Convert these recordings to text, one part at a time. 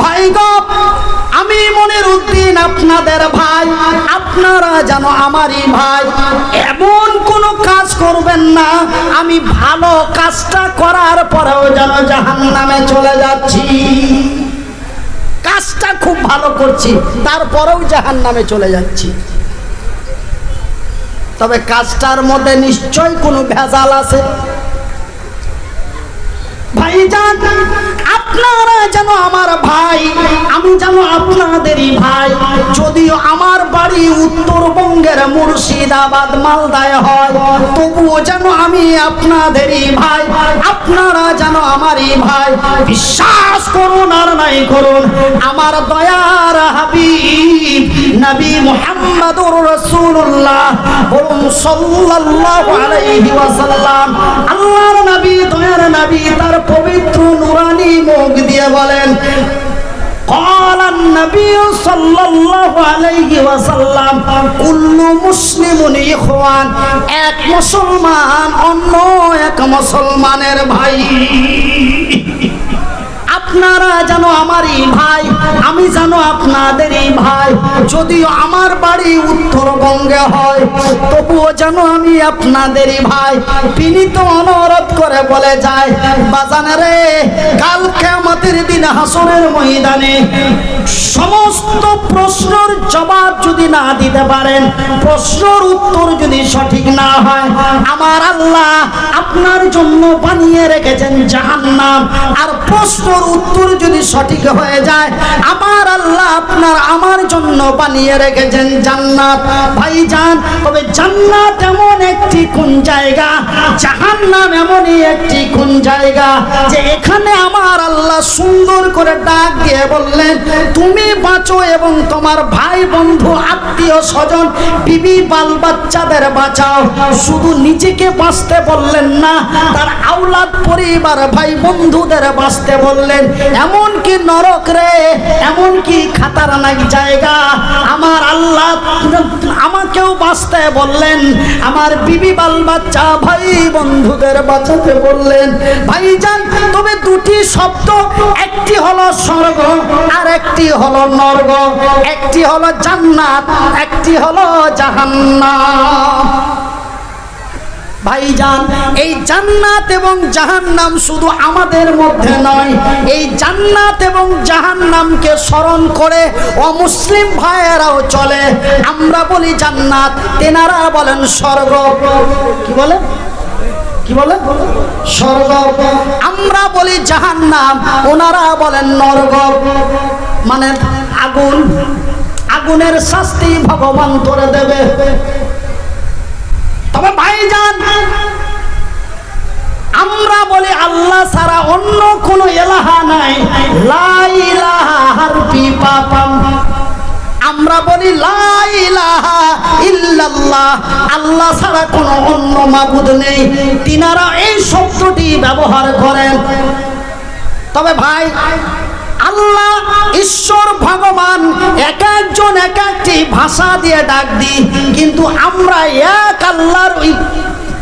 ভাই গো, আমি মনের উদ্দিন আপনাদের ভাই। আপনারা যেন আমারই ভাই। এমন কোনো কাজ করবেন না, আমি ভালো কাজটা করার পরেও যেন জাহান নামে চলে যাচ্ছি। কাজটা খুব ভালো করছি, তারপরেও জাহান নামে চলে যাচ্ছি। তবে কাজটার মধ্যে নিশ্চয় কোনো ভেজাল আছে। ভাইজান, আপনারা যেন আমার ভাই, আমি যেন আপনাদেরই ভাই। যদিও আমার বাড়ি উত্তরবঙ্গের মুর্শিদাবাদ, মালদায় হয়, তবুও যেন আমি আপনাদেরই ভাই, আপনারা যেন আমারই ভাই। বিশ্বাস করুন আর নাই করুন, আমার দয়ার হাবিব নবী মুহাম্মদুর রাসূলুল্লাহ বলুন সাল্লাল্লাহু আলাইহি ওয়াসাল্লাম আল্লাহর নবী দয়ার নবী তার পবিত্র নুরানি মুখ দিয়ে বলেন قال النبي صلى الله عليه وسلم كل مسلم ইখওয়ান এক মুসলমান অন্য এক মুসলমানের ভাই আপনারা জানো আমারই ভাই, আমি জানো আপনাদেরই ভাই। যদিও আমার বাড়ি উত্তরবঙ্গে হয়, তবুও জানো আমি আপনাদেরই ভাই। তিনি তো অনুরোধ করে বলে যায়, বাজানে রে, কাল কেমতের দিন হাসনের ময়দানে সমস্ত প্রশ্নের জবাব যদি না দিতে পারেন, প্রশ্নের উত্তর যদি সঠিক না হয়, আমার আল্লাহ আপনার জন্য বানিয়ে রেখেছেন জাহান্নাম। আর প্রশ্নের উত্তর যদি সঠিক হয়ে যায়, আমার আল্লাহ আপনার আমার জন্য বানিয়ে রেখেছেন জান্নাত। ভাইজান, তবে জান্নাত এমন একটি কোন জায়গা? জাহান্নাম এমনই একটি কোন জায়গা যে এখানে আমার আল্লাহ সুন্দর করে ডাক দিয়ে বললেন তুমি বাঁচো এবং তোমার ভাই, বন্ধু, আত্মীয়, স্বজন, বিবি, বাল বাচ্চাদের বাঁচাও। শুধু নিজেকে বাঁচতে বললেন না, তার আওলাদ, পরিবার, ভাই, বন্ধুদের বাঁচতে বললেন। এমন কি নরক রে এমন কি খাতারনাক জায়গা। আমার আল্লাহ আমাকেও বাঁচতে বললেন, আমার বিবি বাল বাচ্চা ভাই বন্ধুদের বাঁচাতে বললেন, ভাইজান, তবে দুটি শব্দ, একটি হলো স্বর্গ আর একটি হলো নর্গ। একটি হলো জান্নাত, একটি হলো জাহান্নাম। ভাইজান, এই জান্নাত এবং জাহান্নাম শুধু আমাদের মধ্যে নয়, এই জান্নাত এবং জাহান্নামকে স্মরণ করে অমুসলিম ভাইয়েরাও চলে। আমরা বলি জান্নাত, তেনারা বলেন স্বর্গ। কি বলে? কি বলে? স্বর্গ। আমরা বলি জাহান্নাম, ওনারা বলেন নর্গ। মানে আগুন, আগুনের শাস্তি ভগবান করে দেবে। তবে ভাইজান আমরা বলি আল্লাহ ছাড়া অন্য কোনো এলাহা নাই। আমরা বলি আল্লাহ ছাড়া কোনো অন্য মাবুদ নেই। তিনারা এই শব্দটি ব্যবহার করেন। তবে ভাই আল্লাহ ঈশ্বর ভগবান এক একজন এক একটি ভাষা দিয়ে ডাক দিই। কিন্তু আমরা এক আল্লাহর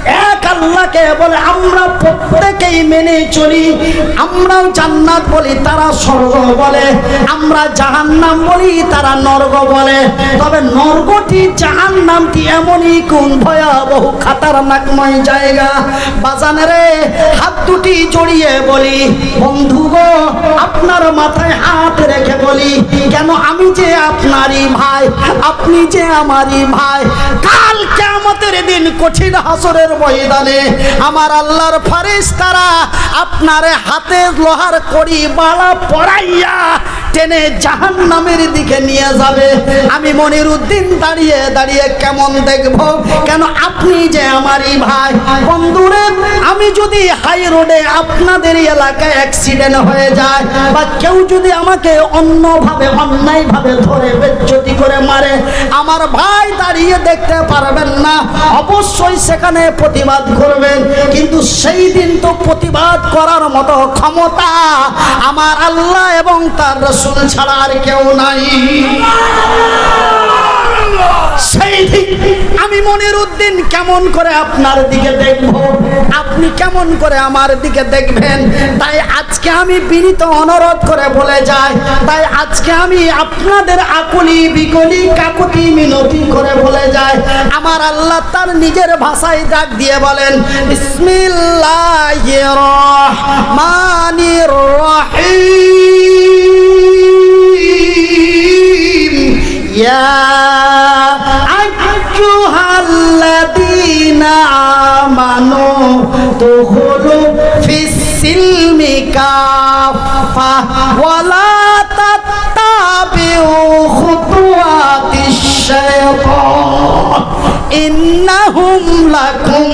এক আল্লাহকে বলে, আমরা প্রত্যেকেই মেনে চলি। আমরাও জান্নাত বলি, তারা স্বর্গ বলে। আমরা বলি, তারা নর্গ বলে। তবে নর্গটি এমনই কোন ভয়াবহ জায়গা। হাত দুটি জড়িয়ে বলি, বন্ধু গো, আপনার মাথায় হাত রেখে বলি, কেন আমি যে আপনারই ভাই, আপনি যে আমারই ভাই? কাল কেমতের দিন কঠিন হাসরের ময়দানে আমার আল্লাহর ফারিস তারা আপনার হাতে লোহার কড়ি মালা পড়াইয়া টেনে জাহান নামের দিকে নিয়ে যাবে। আমি মনির উদ্দিন দাঁড়িয়ে দাঁড়িয়ে কেমন দেখব? কেন আপনি যে আমারই ভাই? বন্ধুরে, আমি যদি হাই রোডে আপনাদের এলাকায় অ্যাক্সিডেন্ট হয়ে যায় বা কেউ যদি আমাকে অন্যভাবে, অন্যায়ভাবে ধরে বেজ্জতি করে মারে, আমার ভাই দাঁড়িয়ে দেখতে পারবেন না। অবশ্যই সেখানে প্রতিবাদ করবেন। কিন্তু সেই দিন তো প্রতিবাদ করার মতো ক্ষমতা আমার আল্লাহ এবং তার রসুল ছাড়া আর কেউ নাই। সেই আমি মনের উদ্দিন কেমন করে আপনার দিকে দেখব? আপনি কেমন করে আমার দিকে দেখবেন? তাই আজকে আমি বিনীত অনুরোধ করে বলে যাই। তাই আজকে আমি আপনাদের আকুলি বিকলি কাকুতি মিনতি করে বলে যাই। আমার আল্লাহ তার নিজের ভাষায় ডাক দিয়ে বলেন, বিসমিল্লাহির রহমানির রহিম। ইয়া আইয়ুহাল্লাযীনা আমানু তুখুলু ফিস সিলমি কাফা ওয়ালা তাতাবিউ খুতুওয়াতিশ শাইতান ইন্নাহুম লাকুম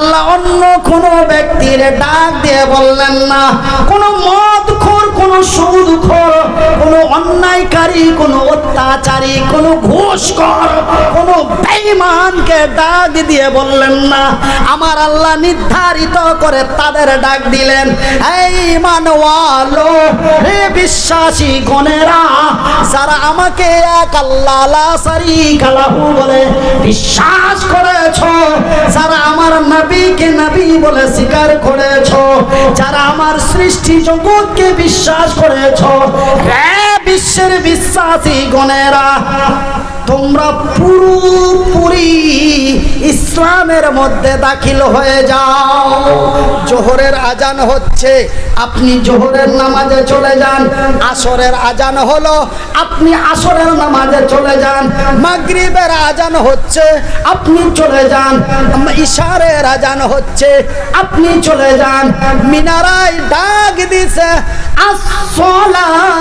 আল্লাহ অন্য কোন ব্যক্তির ডাক দিয়ে বললেন না। কোন মদ খোর কোন সুদ খোর কোন অন্যায়কারী, কোন অত্যাচারী, কোন ঘুষখোর, কোন বেঈমানকে ডাক দিয়ে বললেন না। আমার আল্লাহ নির্ধারিত করে তাদের ডাক দিলেন, এই মানওয়ালো, হে বিশ্বাসী গণেরা, যারা আমাকে এক আল্লাহ লা শারীকা লাহু বলে বিশ্বাস করেছ, যারা আমার নবীকে নবী বলে স্বীকার করেছ, যারা আমার সৃষ্টি জগৎকে বিশ্বাস করেছ বিশ্বের বিশ্বাসী গণেরা তোমরা পুরোপুরি ইসলামের মধ্যে দাখিল হয়ে যাও। জোহরের আজান হচ্ছে, আপনি জোহরের নামাজে চলে যান। আসরের আজান হলো, আপনি আসরের নামাজে চলে যান। মাগরিবের আজান হচ্ছে, আপনি চলে যান। ইশারের আজান হচ্ছে, আপনি চলে যান। মিনারায় ডাক দিছে, আসসালাতু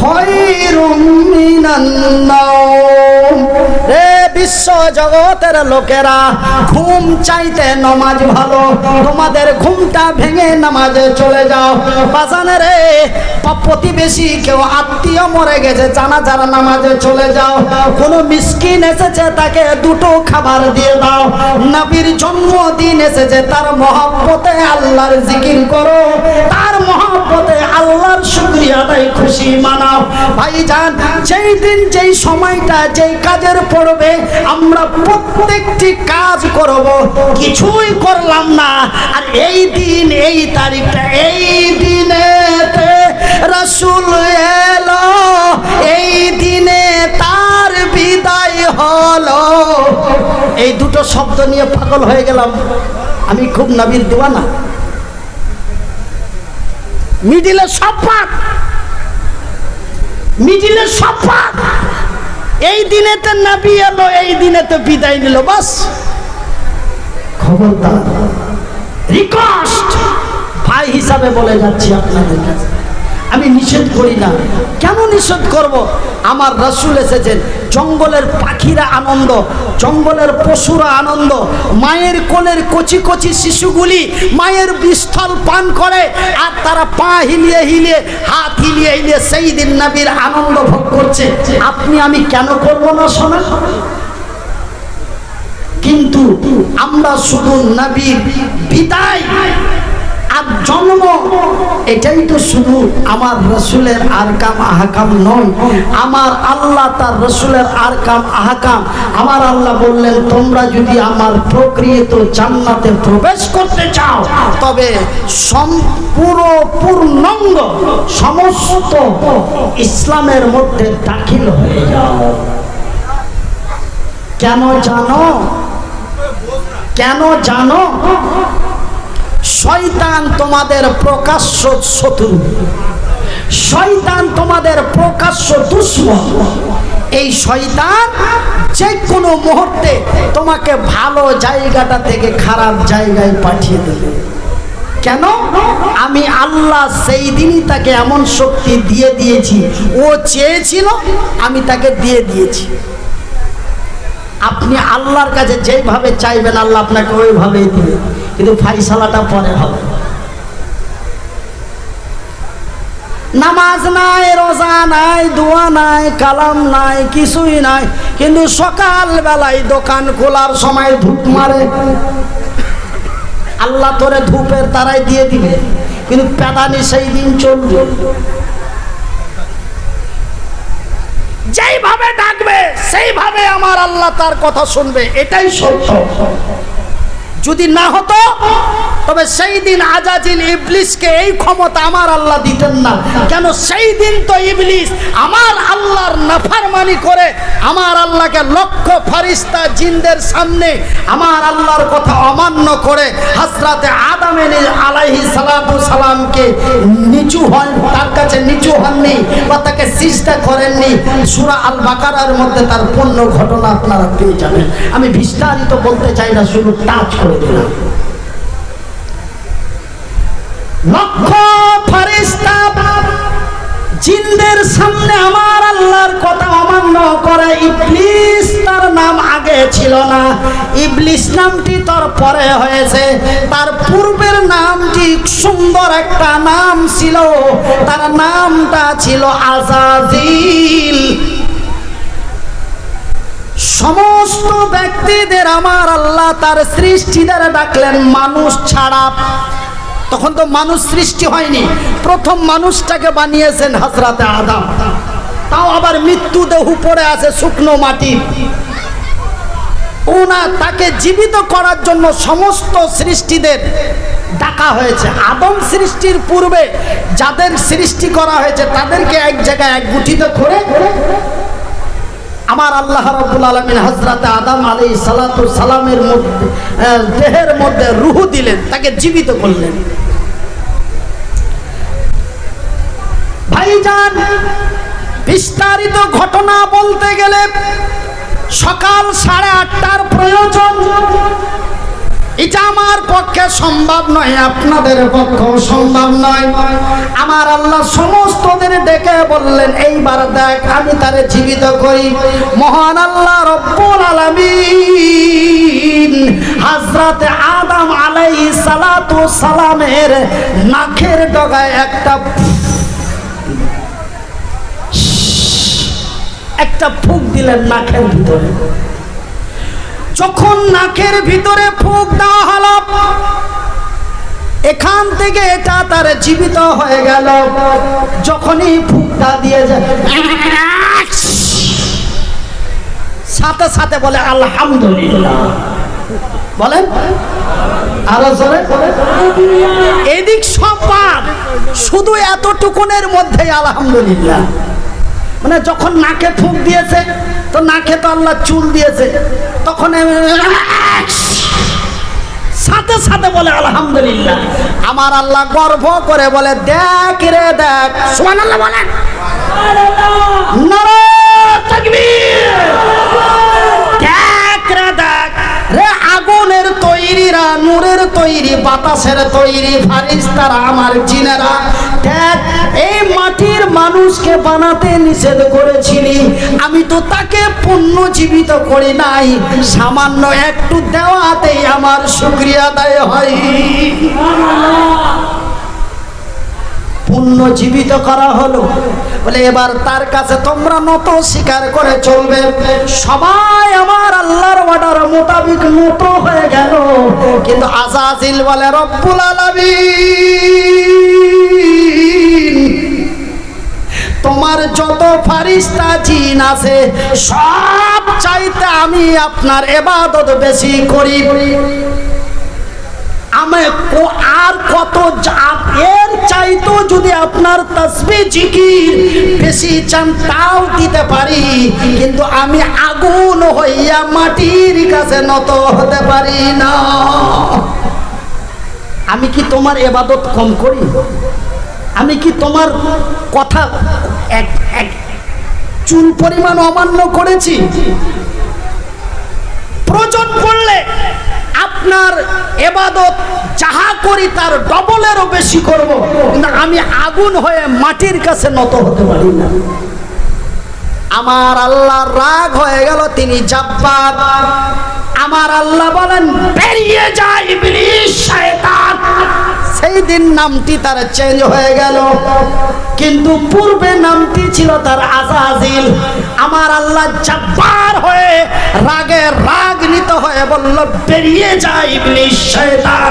খায়রুম মিনান জগতের লোকেরা, ঘুম চাইতে নমাজ ভালো। তোমাদের ঘুমটা ভেঙে নামাজে চলে যাও। বাজানে রে প্রতিবেশী কেউ আত্মীয় মরে গেছে জানা যারা নামাজে চলে যাও। কোনো মিসকিন এসেছে, তাকে দুটো খাবার দিয়ে দাও। নবীর জন্মদিন এসেছে, তার মহাব্বতে আল্লাহর জিকির করো। তার মহাব্বতে আল্লাহর শুক্রিয়া আদায় খুশি, মানাও। ভাইজান, যেই দিন, যেই সময়টা, যেই কাজের পড়বে আমরা প্রত্যেকটি কাজ করব, কিছুই করলাম না। আর এই দিন, এই তারিখটা, এই দিনেতে রসুল এলো, এই দিনে তার বিদায় হলো। এই দুটো শব্দ নিয়ে পাগল হয়ে গেলাম। আমি খুব নবীর দেওয়ানা মিডিলে সব পাক। মিডিলে সব পাক। এই দিনেতে নাবি এলো, এই দিনেতে বিদায় নিল, বাস। খবরদার। রিকোয়েস্ট ভাই হিসাবে বলে যাচ্ছি আপনাদের আমি নিষেধ করি না। কেন নিষেধ করব? আমার রসুল এসেছেন। জঙ্গলের পাখিরা আনন্দ, জঙ্গলের পশুরা আনন্দ, মায়ের কোলের কচি কচি শিশুগুলি মায়ের বিস্থল পান করে আর তারা পা হিলিয়ে হিলিয়ে, হাত হিলিয়ে হিলিয়ে সেই দিন নাবির আনন্দ ভোগ করছে। আপনি আমি কেন করব না শোনা কিন্তু আমরা শুধু নবীর বিদায় আর জন্ম। এটাই তো শুধু আমার রসুলের আরকাম আহকাম নয় আমার আল্লাহ তার রসুলের আরকাম আহকাম। আমার আল্লাহ বললেন, তোমরা যদি আমার প্রক্রিয়ত জান্নাতে প্রবেশ করতে চাও, তবে সম্পূর্ণ পূর্ণাঙ্গ সমস্ত ইসলামের মধ্যে দাখিল হয়ে যাও। কেন জানো? কেন জানো? শয়তান তোমাদের প্রকাশ্য শত্রু। শয়তান তোমাদের প্রকাশ্য দুশ্মন। এই শয়তান যে কোনো মুহূর্তে তোমাকে ভালো জায়গাটা থেকে খারাপ জায়গায় পাঠিয়ে দেবে। কেন? আমি আল্লাহ সেই দিনই তাকে এমন শক্তি দিয়ে দিয়েছি। ও চেয়েছিল, আমি তাকে দিয়ে দিয়েছি। আপনি আল্লাহর কাছে যেইভাবে চাইবেন, আল্লাহ আপনাকে ওইভাবেই দিবে। কিন্তু ফাইসালাটা পরে হবে। নামাজ নাই, রোজা নাই, দোয়া নাই, কালাম নাই, কিছুই নাই। কিন্তু সকাল বেলায় দোকান খোলার সময় ধূপ মারে। আল্লাহ তোরে ধূপের তারাই দিয়ে দিবে, কিন্তু প্যাদানি সেই দিন চলবে। যেইভাবে ডাকবে, সেইভাবে আমার আল্লাহ তার কথা শুনবে, এটাই সত্য। যদি না হতো, তবে সেই দিন আজাজিল ইবলিসকে এই ক্ষমতা আমার আল্লাহ দিতেন না। কেন সেই দিন তো ইবলিস আমার আল্লাহর নাফারমানি করে আমার আল্লাহকে লক্ষ ফারিস্তা জিনদের সামনে আমার আল্লাহর কথা অমান্য করে হাসরাতে করেননি। সূরা বাকারার মধ্যে তার ঘটনা আপনারা আমি বিস্তারিত বলতে চাই না, শুধু টাচ করে দিলাম। জিনদের সামনে আমার আল্লাহর কথা অমান্য করে, ইবলিস তার নাম আগে ছিল না। ইবলিস নামটি তার পরে হয়েছে। তার পূর্বের নামটি সুন্দর একটা নাম ছিল। তার নামটা ছিল আজাজিল। সমস্ত ব্যক্তিদের আমার আল্লাহ তার সৃষ্টি দ্বারা ডাকলেন, মানুষ ছাড়া তখন তো মানুষ সৃষ্টি হয়নি। প্রথম মানুষটাকে বানিয়েছেন হাজরাতে আদাম। তাও আবার মৃত্যু দেহ পড়ে আছে শুকনো মাটি। ওনা তাকে জীবিত করার জন্য সমস্ত সৃষ্টিদের ডাকা হয়েছে। আদম সৃষ্টির পূর্বে যাদের সৃষ্টি করা হয়েছে, তাদেরকে এক জায়গায় এক একগুঠিত করে আমার আল্লাহ রব্বুল আলমিন হজরত আদম আলী সালাতু সালামের মধ্যে দেহের মধ্যে রুহু দিলেন, তাকে জীবিত করলেন। ভাইজান, বিস্তারিত ঘটনা বলতে গেলে সকাল সাড়ে আটটার প্রয়োজন। এটা আমার পক্ষে সম্ভব নয়, আপনাদের পক্ষেও সম্ভব নয়। আমার আল্লাহ সমস্তদের ডেকে বললেন এইবার দেখ, আমি তারে জীবিত করি। মহান আল্লাহ রব্বুল আলামিন হাজরাতে আদম আলাইহিস সালাতু সালামের নাকের ডগায় একটা একটা ফুক দিলেন নাকের ভিতরে। যখন নাকের ভিতরে ফুক দেওয়া হলো, এখান থেকে এটা তার জীবিত হয়ে গেল। যখনই ফুকটা দিয়ে যায়। সাথে সাথে বলে আলহামদুলিল্লাহ। বলেন আরও জোরে এদিক সব শুধু এতটুকুনের মধ্যে আলহামদুলিল্লাহ। মানে যখন নাকে ফুক দিয়েছে তো নাকে তো আল্লাহ চুল দিয়েছে তখন সাথে সাথে বলে আলহামদুলিল্লাহ। আমার আল্লাহ গর্ব করে বলে দেখ রে দেখ। সুবহানাল্লাহ বলেন। নারা তাকবীর। তৈরিরা নূরের তৈরি, বাতাসের তৈরি, ফারিস্তারা আমার জিনেরা। দেখ, এই মাটির মানুষকে বানাতে নিষেধ করেছিলি। আমি তো তাকে পূর্ণ জীবিত করি নাই। সামান্য একটু দেওয়াতেই আমার শুক্রিয়া দায় হয়। পূর্ণ জীবিত করা হলো। বলে এবার তার কাছে তোমরা নত স্বীকার করে চলবে। সবাই আমার আল্লাহর অর্ডার মোতাবিক নত হয়ে গেল। কিন্তু আজাজিল বলে, রব্বুল আলামিন, তোমার যত ফারিস্তা, জিন আছে, সব চাইতে আমি আপনার এবাদত বেশি করি। আমি আর কত এর চাইতো যদি আপনার তসবি জিকির বেশি চান, তাও দিতে পারি। কিন্তু আমি আগুন হইয়া মাটির কাছে নত হতে পারি না। আমি কি তোমার এবাদত কম করি? আমি কি তোমার কথা এক এক চুল পরিমাণ অমান্য করেছি? প্রয়োজন পড়লে আপনার এবাদত যাহা করি তার ডবলেরও বেশি করব। কিন্তু আমি আগুন হয়ে মাটির কাছে নত হতে পারি না। আমার আল্লাহ রাগ হয়ে গেল, তিনি জাব্বার। আমার আল্লাহ বলেন, বেরিয়ে যায় ইবলিস শয়তান। সেই দিন নামটি তার চেঞ্জ হয়ে গেল। কিন্তু পূর্বে নামটি ছিল তার আজাজিল। আমার আল্লাহ জাব্বার হয়ে, রাগে রাগনিত হয়ে বলল, বেরিয়ে যায় ইবলিশ শয়তান।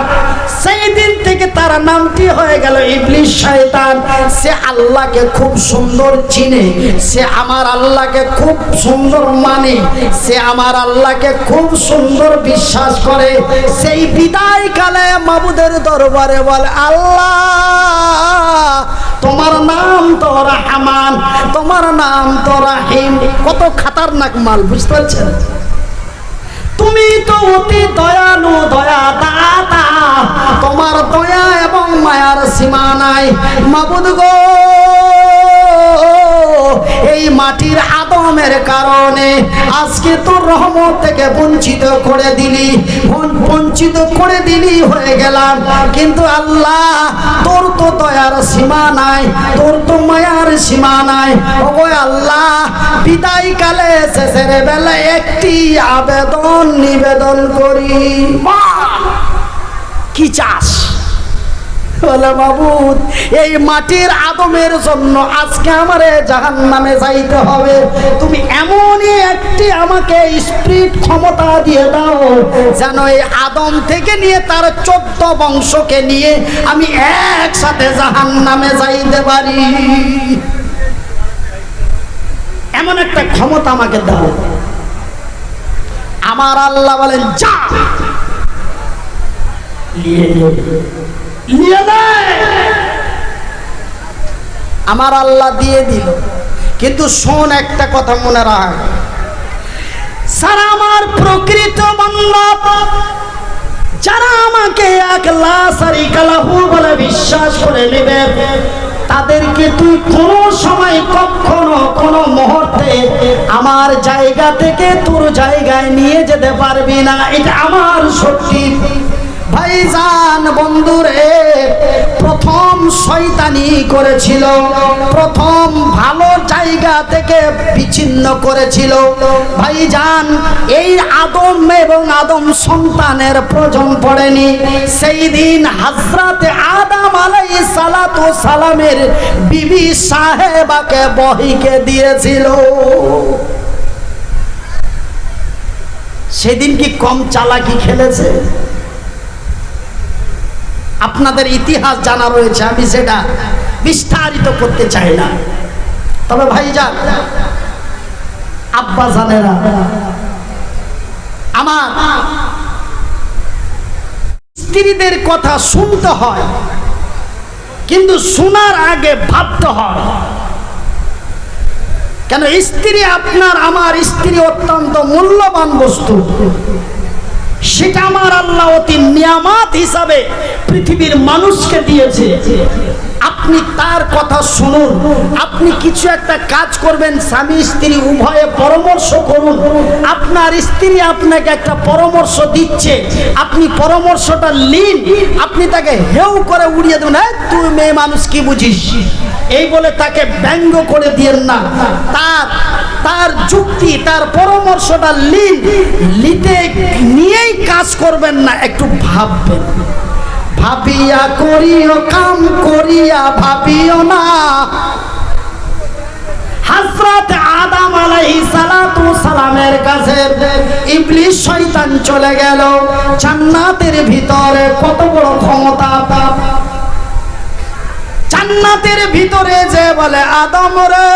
সেই দিন থেকে তার নামটি হয়ে গেল ইবলিশ শয়তান। সে আল্লাহকে খুব সুন্দর চিনে, সে আমার আল্লাহকে খুব সুন্দর মানে সে আমার আল্লাহকে খুব সুন্দর বিশ্বাস করে। সেই বিদায় কালে মাবুদের দরবারে বলে, আল্লাহ, তোমার নাম তো রহমান, তোমার নাম কত খাতারনাক মাল, বুঝতে পারছেন? তুমি তো অতি দয়ালু দয়া দাতা তোমার দয়া এবং মায়ার সীমা নাই। মাবুদ গো এই মাটির আদমের কারণে আজকে তোর রহমত থেকে বঞ্চিত করে দিলি বঞ্চিত করে দিলি হয়ে গেলাম। কিন্তু আল্লাহ, তোর তো দয়ার সীমা নাই, তোর তো মায়ার সীমা নাই। ওগো আল্লাহ বিদায় কালে শেষের বেলা একটি আবেদন নিবেদন করি। কি চাস? এই মাটির আদমের জন্য আজকে আমারে জাহান নামে যাইতে হবে। তুমি এমনই একটি আমাকে স্পিরিট ক্ষমতা দিয়ে দাও, যেন এই আদম থেকে নিয়ে তার চোদ্দ বংশকে নিয়ে আমি একসাথে জাহান নামে যাইতে পারি। এমন একটা ক্ষমতা আমাকে দাও। আমার আল্লাহ বলেন, যা, নিয়ে আমার আল্লাহ দিয়ে দিল। কিন্তু শোন একটা কথা মনে রাখ। সারা আমার প্রকৃত বান্ধব যারা আমাকে একলা সারি কালাহু বলে বিশ্বাস করে নেবে, তাদেরকে তুই কোনো সময় কখনো কোনো মুহূর্তে আমার জায়গা থেকে তোর জায়গায় নিয়ে যেতে পারবি না। এটা আমার সত্যি। ভাইজান বন্ধুরে, প্রথম শয়তানি করেছিল, প্রথম ভালো জায়গা থেকে বিচ্ছিন্ন করেছিল। ভাইজান, এই আদম এবং আদম সন্তানের প্রয়োজন পড়েনি। সেই দিন হাজরাতে আদম আলাই সালাতু সালামের বিবি সাহেবাকে বহিকে দিয়েছিল। সেদিন কি কম চালাকি খেলেছে? আপনাদের ইতিহাস জানা রয়েছে, আমি সেটা বিস্তারিত করতে চাই না। তবে ভাইজান, আব্বা জানেরা, আমার স্ত্রীদের কথা শুনতে হয়, কিন্তু শোনার আগে ভাবতে হয়, কেন স্ত্রী আপনার, আমার স্ত্রী অত্যন্ত মূল্যবান বস্তু। সেটা আমার আল্লাহ অতি নিয়ামাত হিসাবে পৃথিবীর মানুষকে দিয়েছে। আপনি তার কথা শুনুন। আপনি কিছু একটা কাজ করবেন স্বামী স্ত্রী উভয়ে পরামর্শ করুন। আপনার স্ত্রী আপনাকে একটা পরামর্শ দিচ্ছে। আপনি পরামর্শটা লিন আপনি তাকে হেউ করে উড়িয়ে দেবেন "এই, তুই মেয়ে মানুষ কি বুঝিস? এই বলে তাকে ব্যঙ্গ করে দিয়েন না। তার তার যুক্তি তার পরামর্শটা লিন লিতে নিয়েই কাজ করবেন না, একটু ভাববেন। ভাবিয়া করিও, কাম করিয়া ভাবিও না। আদম সালাতু সালামের কাছে ইবলিস শয়তান চলে গেল। জান্নাতের ভিতরে কত বড় ক্ষমতা জান্নাতের ভিতরে যে বলে, আদম রে,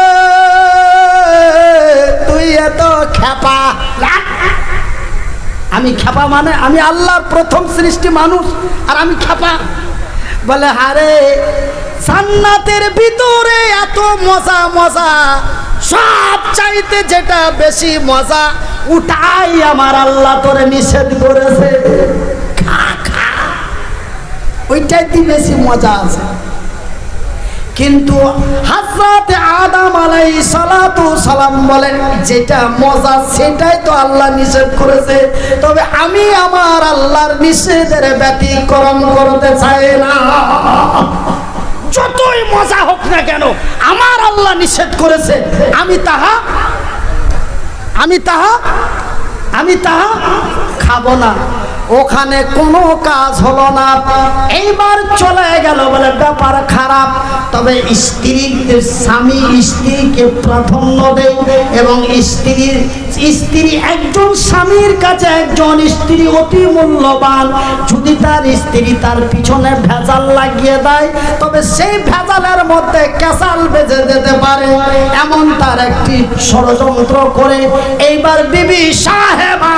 তুই এত খেপা আমি খ্যাপা মানে আমি আল্লাহর প্রথম সৃষ্টি মানুষ, আর আমি খ্যাপা। বলে, হারে, জান্নাতের ভিতরে এত মজা মজা, সব চাইতে যেটা বেশি মজা উঠাই আমার আল্লাহ তোরে নিষেধ করেছে। খা খা। বেশি মজা আছে। কিন্তু হাজরাতে আদম আলাই সালাতু সালাম বলেন, যেটা মজা সেটাই তো আল্লাহ নিষেধ করেছে। তবে আমি আমার আল্লাহর নিষেধের ব্যতিক্রম করতে চাই না। যতই মজা হোক না কেন, আমার আল্লাহ নিষেধ করেছে। আমি তাহা আমি তাহা আমি তাহা খাব না। ওখানে কোনো কাজ হলো না। এইবার চলে গেল বলে ব্যাপার খারাপ। তবে স্ত্রীর স্বামী স্ত্রীকে প্রাধান্য দেয় এবং স্ত্রীর, স্ত্রী একজন স্বামীর কাছে একজন স্ত্রী অতি মূল্যবান। যদি তার স্ত্রী তার পিছনে ভেজাল লাগিয়ে দেয়, তবে সেই ভেজালের মধ্যে ক্যাসাল বেজে যেতে পারে। এমন তার একটি ষড়যন্ত্র করে। এইবার বিবি সাহেবা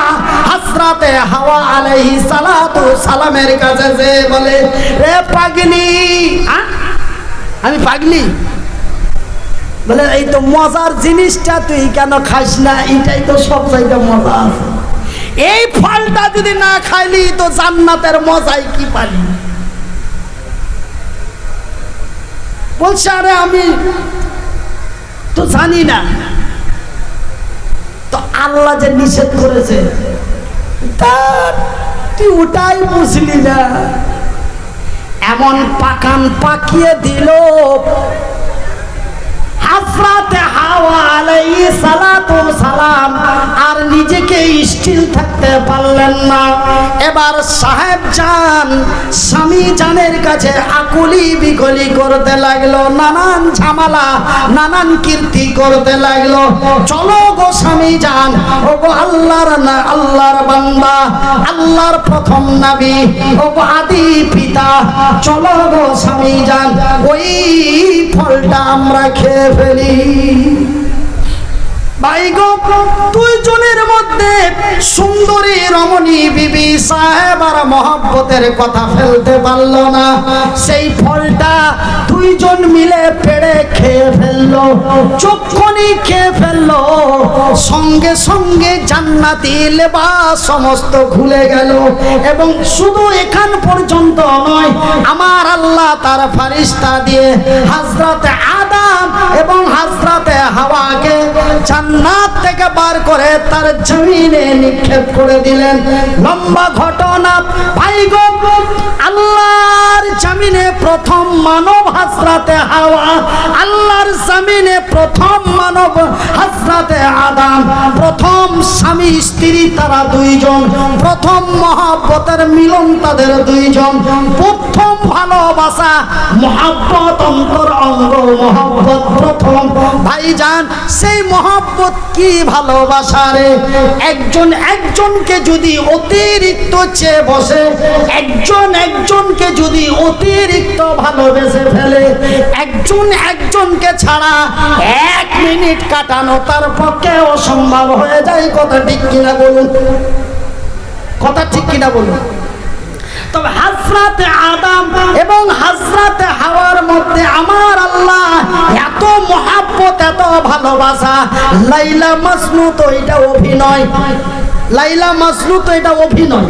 হাসরাতে হাওয়া আলাইহি সালাতু সালামের কাছে যে বলে, রে পাগলি। আমি পাগলি? বলে, এই তো মজার জিনিসটা তুই কেন খাস না? এটাই তো সব চাইতে মজা আছে। এই ফলটা যদি না খাইলি, তো জান্নাতের মজাই কি পালি? বলছে, আরে আমি তো জানি না। তো আল্লাহ যে নিষেধ করেছে তা তুই ওটাই বুঝলি না। এমন পাকান পাকিয়ে দিল হাফরাতে হাওয়া আলাইহি সালাতু সালাম আর নিজেকে স্টিল থাকতে পারলেন না। এবার সাহেব জান স্বামী জানের কাছে আকুলি বিকলি করতে লাগল, নানান ঝামেলা, নানান কীর্তি করতে লাগল। চলো গো স্বামী জান ও গো আল্লাহর না, আল্লাহর বান্দা, আল্লাহর প্রথম নবী ও গো আদি পিতা। চলো গো স্বামী জান ওই ফলটা আমরা খেয়ে ফেলি। ভাই গো মধ্যে সুন্দরী রমণী বিবি কথা ফেলতে পারল না। সেই ফলটা দুইজন মিলে পেড়ে খেয়ে ফেলল চক্ষণি খেয়ে ফেলল। সঙ্গে সঙ্গে জান্নাতি লেবাস সমস্ত খুলে গেল। এবং শুধু এখান পর্যন্ত নয়, আমার আল্লাহ তার ফারিস্তা দিয়ে হাজরাতে আদাম এবং হাজরাতে হাওয়াকে জান্নাত থেকে বার করে তার জমিনে নিক্ষেপ করে দিলেন। লম্বা ঘটনা। ভাই গো, আল্লাহর জমিনে প্রথম মানব হাজরাতে হাওয়া আল্লাহর জমিনে প্রথম মানব হাজরাতে আদাম, প্রথম স্বামী স্ত্রী তারা দুইজন, প্রথম মহাব্বতের মিলন তাদের দুইজন, প্রথম ভালোবাসা মহাব্বত, অন্তর, অঙ্গ, মহাব্বত প্রথম। ভাইজান, সেই মহাব্বত কি ভালোবাসা রে? একজন একজনকে যদি অতিরিক্ত চেয়ে বসে, একজন একজনকে যদি অতিরিক্ত ভালোবেসে ফেলে, একজন একজনকে ছাড়া এক মিনিট কাটানো তার পক্ষে অসম্ভব হয়ে যায় কথা ঠিক কিনা বলুন। কথা ঠিক কিনা বলুন। তবে হাজরাতে আদাম এবং হাজরাতে হাওয়ার মধ্যে আমার আল্লাহ এত মহাব্বত, এত ভালোবাসা। লাইলা মাসনু তো এটা অভিনয়। লাইলা মাসনু তো এটা অভিনয়।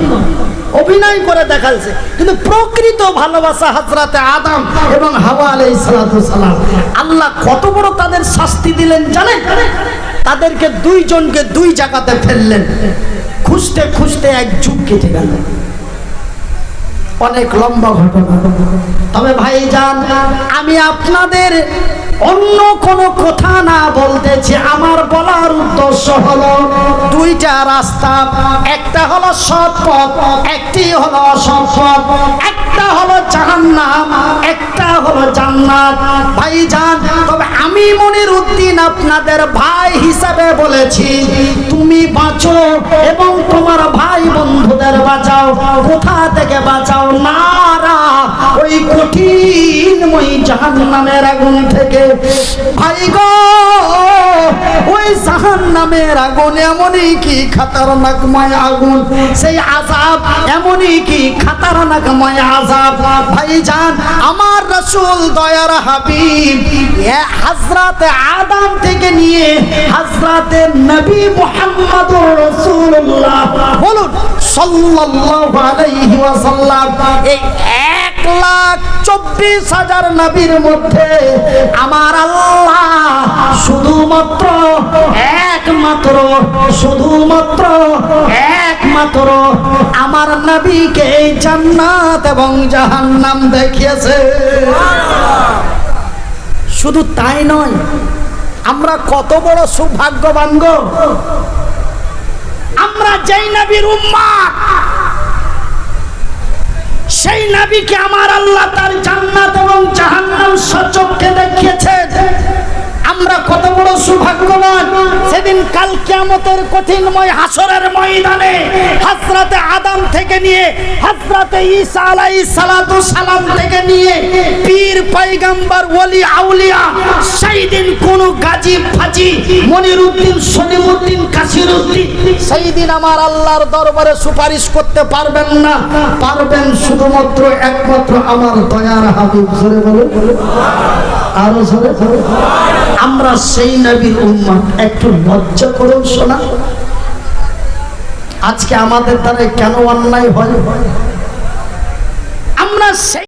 অভিনয় করে দেখাইছে। কিন্তু প্রকৃত ভালোবাসা হাজরাতে আদাম এবং হাওয়া আলাই সালাম। আল্লাহ কত বড় তাদের শাস্তি দিলেন জানেন? তাদেরকে দুইজনকে দুই জায়গাতে ফেললেন। খুঁজতে খুঁজতে এক যুগ কেটে গেল। অনেক লম্বা ঘটনা। তবে ভাই যান আমি আপনাদের অন্য কোনো কথা না বলতেছি। আমার বলার উদ্দেশ্য হলো দুইটা রাস্তা। একটা হলো সৎ পথ, একটি হলো অসৎ পথ। একটা হলো জাহান্নাম, একটা হলো জান্নাত। ভাই যান তবে আমি মনির উদ্দিন আপনাদের ভাই হিসাবে বলেছি, তুমি বাঁচো এবং তোমার ভাই বন্ধুদের বাঁচাও, কোথা থেকে বাঁচাও? নারা, ওই কঠিনময় জাহান্নামের আগুন থেকে। ভাই গো, ওই জাহান্নামের আগুন এমনই কি খাতারনাকময় আগুন? সেই আজাব এমনই কি খাতারনাকময় আজাব ভাইজান, আমার রসুল দয়ার হাবিব হাজরাতে আদম থেকে নিয়ে হাজরাতে নবী মুহাম্মদুর রাসূলুল্লাহ বলুন, সাল্লাল্লাহু আলাইহি ওয়াসাল্লাম এক লাখ চব্বিশ হাজার নবীর মধ্যে আমার আল্লাহ শুধুমাত্র একমাত্র শুধুমাত্র একমাত্র আমার নবীকে জান্নাত এবং জাহান্নাম দেখিয়েছে। শুধু তাই নয়, আমরা কত বড় সৌভাগ্যবান আমরা যেই নবীর উম্মাদ সেই নাবিকে আমার আল্লাহ তার জান্নাত এবং জাহান্নাম সচক্ষে দেখিয়েছেন। আমরা কত বড় সৌভাগ্যবান। সেদিন কাল কিয়ামতের কঠিনময় হাসরের ময়দানে হাজরাতে আদম থেকে নিয়ে হাজরাতে ঈসা আলাইহিস সালাতু সালাম থেকে নিয়ে পীর, পয়গম্বর, ওলি, আউলিয়া সেই দিন কোন গাজী, ফাজি মনিরউদ্দিন সলিমউদ্দিন কাসিরউদ্দিন সেই দিন আমার আল্লাহর দরবারে সুপারিশ করতে পারবেন না। পারবেন শুধুমাত্র একমাত্র আমার দয়ার হাবিব। জোরে বলে আরও জোরে জোরে আমরা সেই নবীর উম্মা একটু লজ্জা করুন শোনা। আজকে আমাদের দ্বারা কেন অন্যায় হয়? আমরা সেই